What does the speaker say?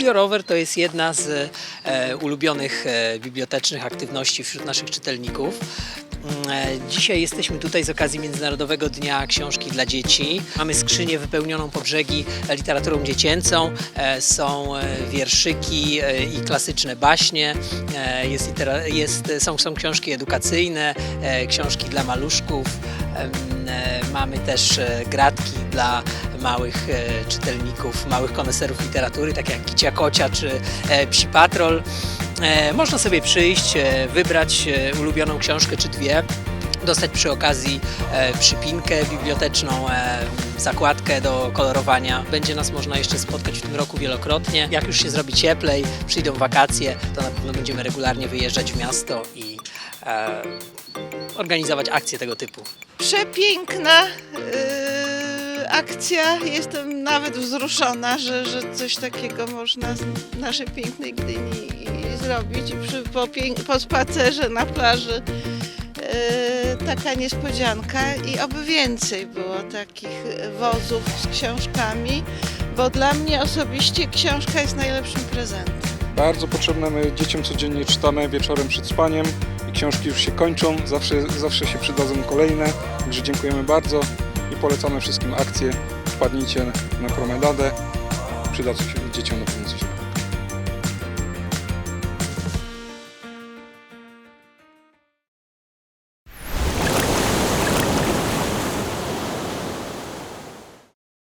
Bibliorower to jest jedna z e, ulubionych e, bibliotecznych aktywności wśród naszych czytelników. Mm, e, Dzisiaj jesteśmy tutaj z okazji Międzynarodowego Dnia Książki dla Dzieci. Mamy skrzynię wypełnioną po brzegi literaturą dziecięcą. Są wierszyki i klasyczne baśnie. Jest, jest, są, są książki edukacyjne, książki dla maluszków. Mamy też gratki dla małych e, czytelników, małych koneserów literatury, tak jak Kicia Kocia czy e, Psi Patrol. E, Można sobie przyjść, wybrać ulubioną książkę czy dwie, dostać przy okazji przypinkę biblioteczną, zakładkę do kolorowania. Będzie nas można jeszcze spotkać w tym roku wielokrotnie. Jak już się zrobi cieplej, przyjdą wakacje, to na pewno będziemy regularnie wyjeżdżać w miasto i organizować akcje tego typu. Przepiękna akcja. Jestem nawet wzruszona, że, że coś takiego można z naszej pięknej Gdyni zrobić. I przy, po, po spacerze na plaży yy, taka niespodzianka i oby więcej było takich wozów z książkami, bo dla mnie osobiście książka jest najlepszym prezentem. Bardzo potrzebne, my dzieciom codziennie czytamy wieczorem przed spaniem i książki już się kończą, zawsze, zawsze się przydadzą kolejne, także dziękujemy bardzo polecamy wszystkim akcję, wpadnijcie na promenadę, przyda się dzieciom na pewno.